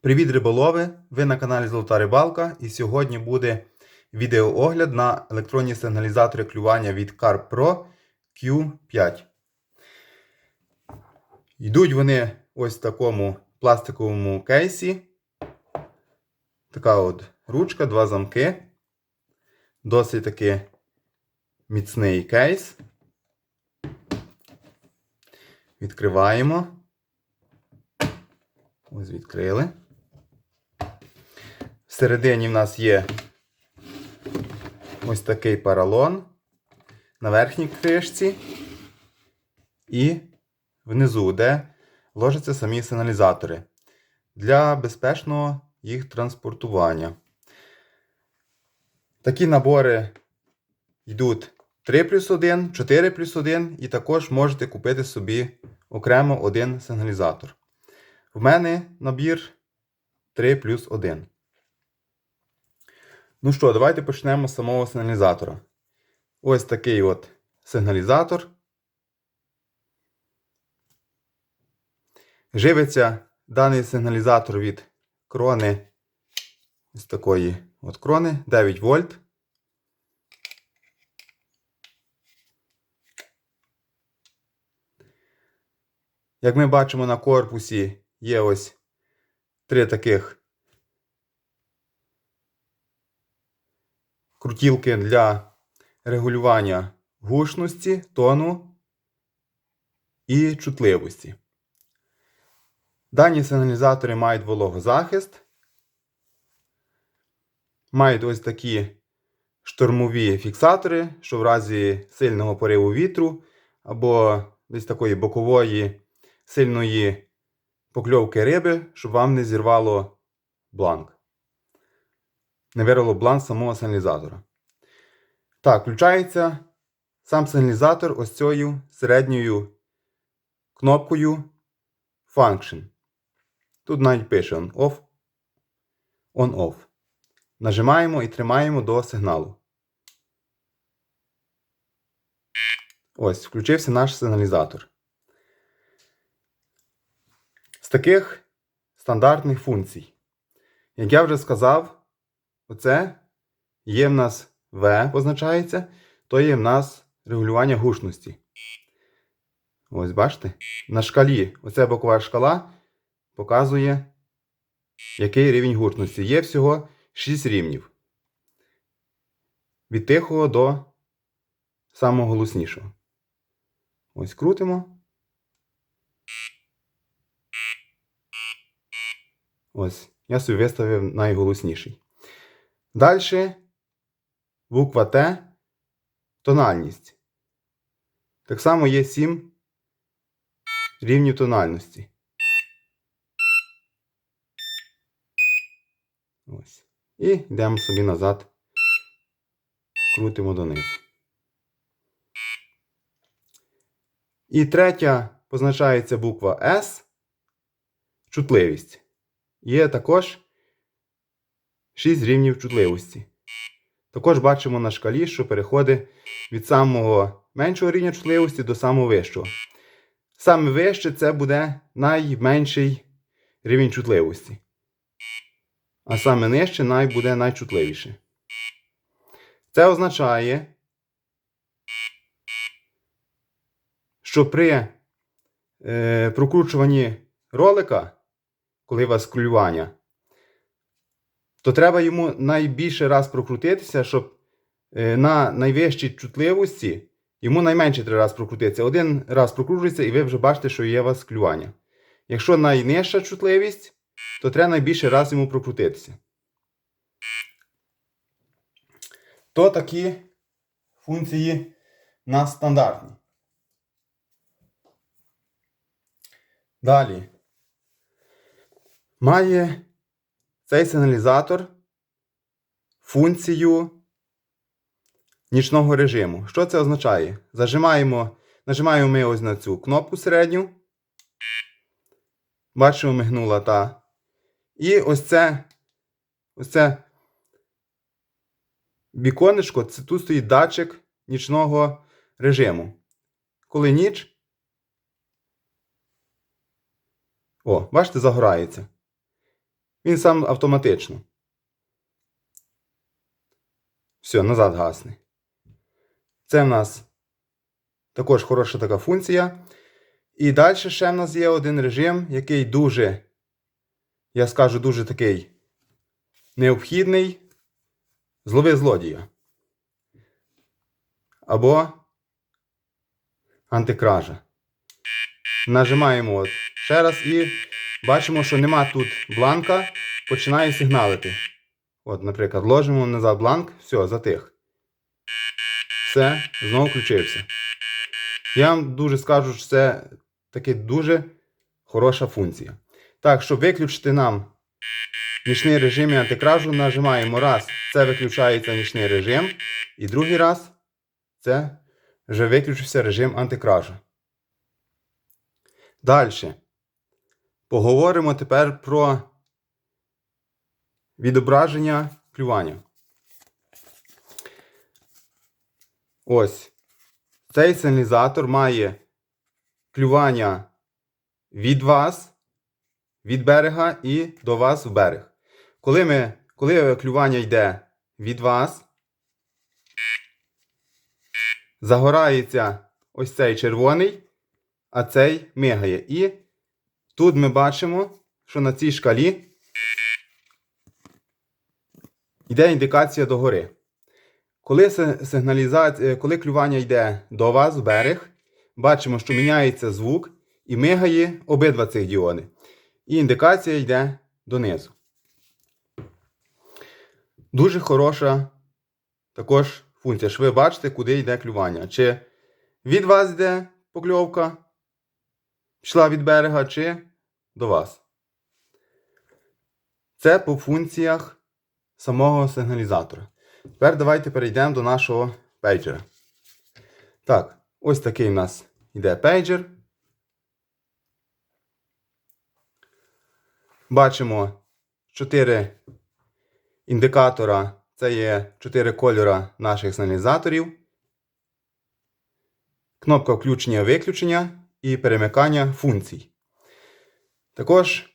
Привіт, риболови! Ви на каналі Золота Рибалка і сьогодні буде відеоогляд на електронні сигналізатори клювання від Carp Pro Q5. Йдуть вони ось в такому пластиковому кейсі. Така от ручка, два замки. Досить таки міцний кейс. Відкриваємо. Ось відкрили. Всередині в нас є ось такий паралон на верхній кришці і внизу, де ложаться самі сигналізатори для безпечного їх транспортування. Такі набори йдуть 3 плюс 1, 4 плюс 1 і також можете купити собі окремо один сигналізатор. В мене набір 3 плюс 1. Ну що, давайте почнемо з самого сигналізатора. Ось такий от сигналізатор. Живиться даний сигналізатор від крони ось такої от крони 9 вольт. Як ми бачимо на корпусі є ось три таких крутілки для регулювання гучності, тону і чутливості. Дані сигналізатори мають вологозахист, мають ось такі штормові фіксатори, що в разі сильного пориву вітру або десь такої бокової сильної покльовки риби, щоб вам не зірвало бланк. Не вирвало бланк самого сигналізатора. Так, включається сам сигналізатор ось цією середньою кнопкою Function. Тут навіть пише on-off. On-off. Нажимаємо і тримаємо до сигналу. Ось, включився наш сигналізатор. З таких стандартних функцій. Як я вже сказав, оце є в нас V позначається, то є в нас регулювання гучності. Ось бачите? На шкалі, оця бокова шкала показує, який рівень гучності. Є всього 6 рівнів. Від тихого до самого голоснішого. Ось крутимо. Ось, я собі виставив найголосніший. Далі буква Т. Тональність. Так само є 7 рівнів тональності. Ось. І йдемо собі назад. Крутимо донизу. І третя позначається буква С. Чутливість. Є також 6 рівнів чутливості. Також бачимо на шкалі, що переходить від самого меншого рівня чутливості до самого вищого. Саме вище це буде найменший рівень чутливості. А саме нижче най буде найчутливіше. Це означає, що при е, прокручуванні ролика коли у вас клювання, то треба йому найбільше раз прокрутитися, щоб е, на найвищій чутливості йому найменше три раз прокрутитися. Один раз прокручується, і ви вже бачите, що є у вас клювання. Якщо найнижча чутливість, то треба найбільше раз йому прокрутитися. То такі функції на стандартні. Далі. Має цей сигналізатор функцію нічного режиму. Що це означає? Зажимаємо, нажимаємо ми ось на цю кнопку середню. Бачимо, мигнула та. І ось це ось це віконечко, це тут стоїть датчик нічного режиму. Коли ніч. О, бачите, загорається. Він сам автоматично. Все, назад гасне. Це в нас також хороша така функція. І далі ще в нас є один режим, який дуже, я скажу, дуже такий необхідний. Злови злодія. Або антикража. Нажимаємо от ще раз і бачимо, що нема тут бланка, починає сигналити. От, наприклад, ложимо назад бланк, все, затих. Все, знову включився. Я вам дуже скажу, що це таки дуже хороша функція. Так, щоб виключити нам нічний режим і антикражу, нажимаємо раз, це виключається нічний режим, і другий раз це вже виключився режим антикражу. Далі. Поговоримо тепер про відображення клювання. Ось. Цей сигналізатор має клювання від вас, від берега і до вас в берег. Коли, ми, коли клювання йде від вас, загорається ось цей червоний, а цей мигає. І тут ми бачимо, що на цій шкалі йде індикація догори. Коли, сигналізація, коли клювання йде до вас в берег, бачимо, що міняється звук і мигає обидва цих діоди. І індикація йде донизу. Дуже хороша також функція, що ви бачите, куди йде клювання. Чи від вас йде покльовка, пішла від берега, чи до вас. Це по функціях самого сигналізатора. Тепер давайте перейдемо до нашого пейджера. Так, ось такий у нас йде пейджер. Бачимо 4 індикатора. Це є 4 кольора наших сигналізаторів. Кнопка включення-виключення і перемикання функцій. Також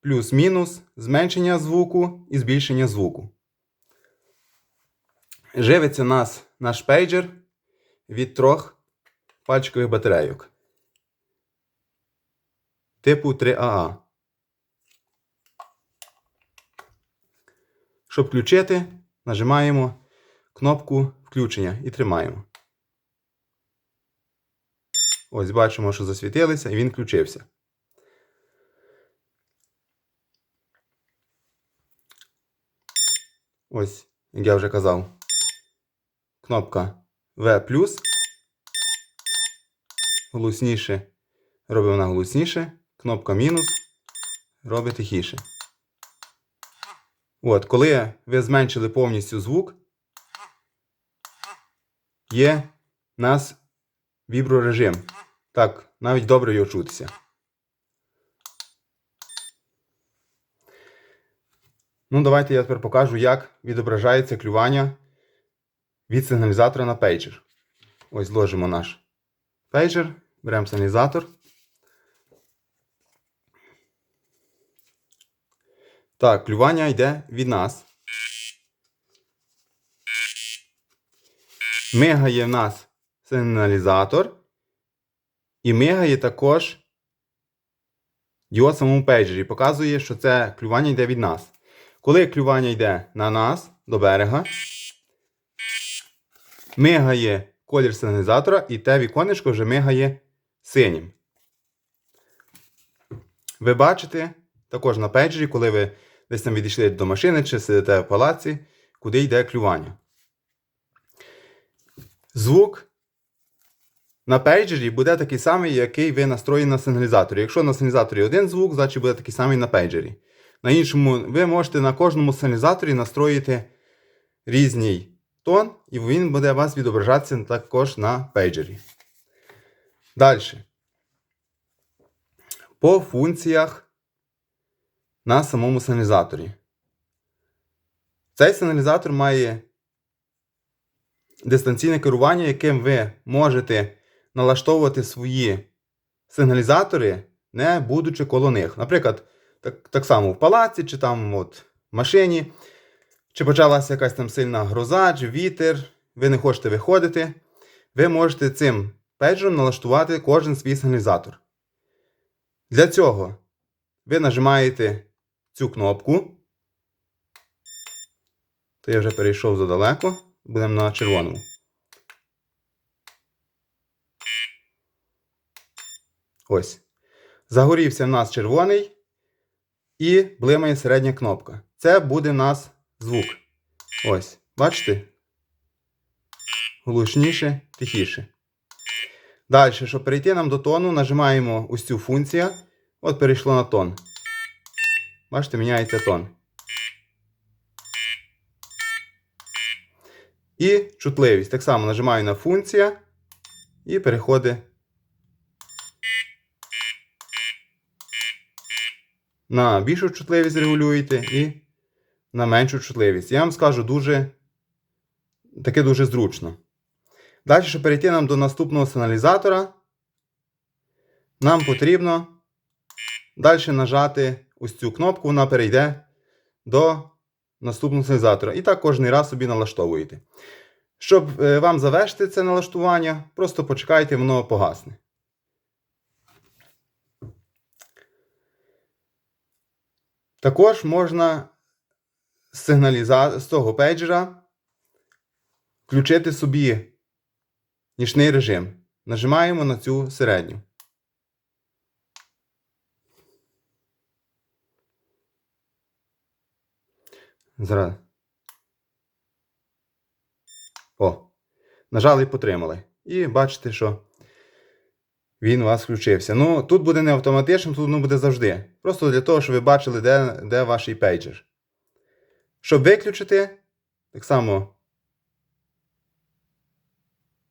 плюс-мінус зменшення звуку і збільшення звуку. Живиться нас наш пейджер від трьох пальчикових батарейок. Типу 3АА. Щоб включити, нажимаємо кнопку включення і тримаємо. Ось бачимо, що засвітилися, і він включився. Ось, як я вже казав, кнопка V. Голосніше робить вона голосніше. Кнопка мінус робить тихіше. От, коли ви зменшили повністю звук, є нас віброрежим. Так, навіть добре його чутися. Ну, давайте я тепер покажу, як відображається клювання від сигналізатора на пейджер. Ось зложимо наш пейджер, беремо сигналізатор. Так, клювання йде від нас. Мигає в нас сигналізатор. І мигає також діод самому пейджері. Показує, що це клювання йде від нас. Коли клювання йде на нас до берега, мигає колір сигналізатора, і те віконечко вже мигає синім. Ви бачите також на пейджері, коли ви десь там відійшли до машини чи сидите в палаці, куди йде клювання. Звук на пейджері буде такий самий, який ви настроїли на сигналізаторі. Якщо на сигналізаторі один звук, значить буде такий самий на пейджері. На іншому, ви можете на кожному сигналізаторі настроїти різний тон, і він буде у вас відображатися також на пейджері. Далі. По функціях на самому сигналізаторі. Цей сигналізатор має дистанційне керування, яким ви можете налаштовувати свої сигналізатори, не будучи коло них. Наприклад, так, так само в палаці, чи там от в машині, чи почалася якась там сильна гроза, чи вітер, ви не хочете виходити, ви можете цим пейджером налаштувати кожен свій сигналізатор. Для цього ви нажимаєте цю кнопку. То я вже перейшов задалеко. Будемо на червоному. Ось. Загорівся в нас червоний і блимає середня кнопка. Це буде в нас звук. Ось. Бачите? Глушніше, тихіше. Далі, щоб перейти нам до тону, нажимаємо ось цю функцію. От перейшло на тон. Бачите, міняється тон. І чутливість. Так само нажимаю на функція і переходить на більшу чутливість регулюєте і на меншу чутливість. Я вам скажу дуже таке дуже зручно. Далі, щоб перейти нам до наступного сигналізатора, нам потрібно далі нажати ось цю кнопку, вона перейде до наступного сигналізатора. І так кожен раз собі налаштовуєте. Щоб е, вам завершити це налаштування, просто почекайте, воно погасне. Також можна з, сигналіза... з цього пейджера включити собі нічний режим. Нажимаємо на цю середню. Зараз. О. Нажали і потримали. І бачите, що він у вас включився. Ну, тут буде не автоматично, тут воно буде завжди. Просто для того, щоб ви бачили, де, де ваш пейджер. Щоб виключити, так само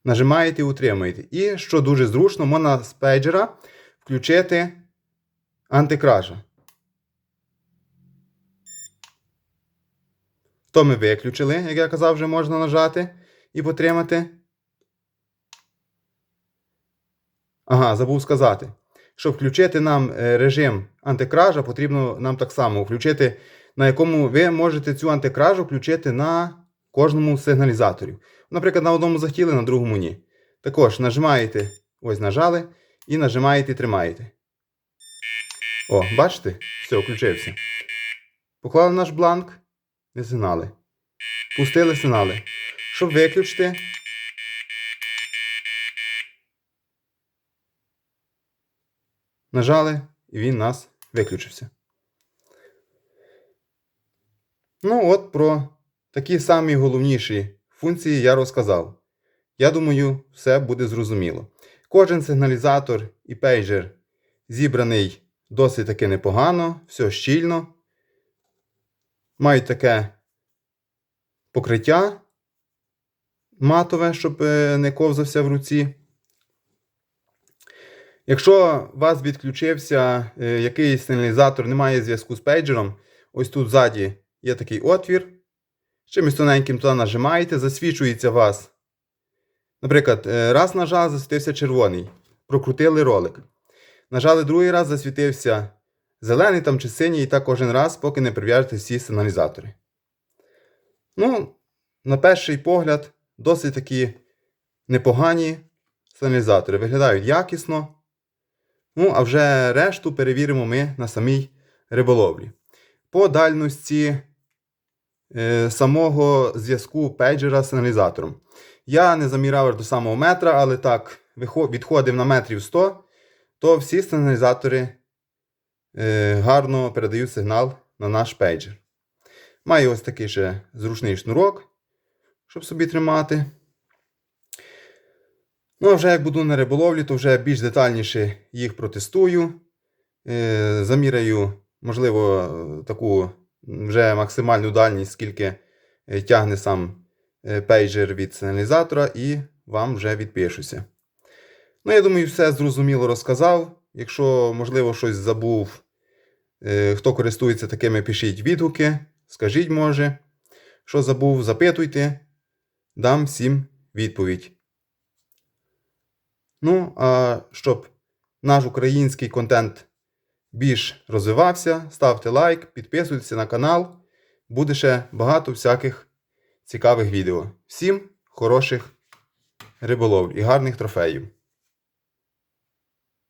нажимаєте і утримуєте. І, що дуже зручно, можна з пейджера включити антикража. То ми виключили, як я казав, вже можна нажати і потримати. Ага, забув сказати. Щоб включити нам е, режим антикража, потрібно нам так само включити, на якому ви можете цю антикражу включити на кожному сигналізаторі. Наприклад, на одному захотіли, на другому ні. Також нажимаєте, ось нажали, і нажимаєте і тримаєте. О, бачите? Все, включився. Поклали наш бланк, не сигнали. Пустили сигнали. Щоб виключити. Нажали, і він нас виключився. Ну, от про такі самі головніші функції я розказав. Я думаю, все буде зрозуміло. Кожен сигналізатор і пейджер зібраний досить таки непогано, все щільно. Мають таке покриття матове, щоб е, не ковзався в руці. Якщо у вас відключився е, якийсь сигналізатор, немає зв'язку з пейджером, ось тут ззаді є такий отвір. Чимось тоненьким туди нажимаєте, засвічується вас. Наприклад, е, раз нажав, засвітився червоний. Прокрутили ролик. Нажали другий раз, засвітився зелений там чи синій, і так кожен раз, поки не прив'яжете всі сигналізатори. Ну, на перший погляд, досить такі непогані сигналізатори. Виглядають якісно. Ну, а вже решту перевіримо ми на самій риболовлі. По дальності е, самого зв'язку пейджера з сигналізатором. Я не заміряв до самого метра, але так, відходив на метрів 100, то всі сигналізатори е, гарно передають сигнал на наш пейджер. Маю ось такий ще зручний шнурок, щоб собі тримати. Ну, а вже як буду на риболовлі, то вже більш детальніше їх протестую. Е, заміряю, можливо, таку вже максимальну дальність, скільки е, тягне сам е, пейджер від сигналізатора, і вам вже відпишуся. Ну, я думаю, все зрозуміло розказав. Якщо, можливо, щось забув, хто користується такими, пишіть відгуки, скажіть, може, що забув, запитуйте, дам всім відповідь. Ну, а щоб наш український контент більш розвивався. Ставте лайк, підписуйтесь на канал. Буде ще багато всяких цікавих відео. Всім хороших риболов і гарних трофеїв!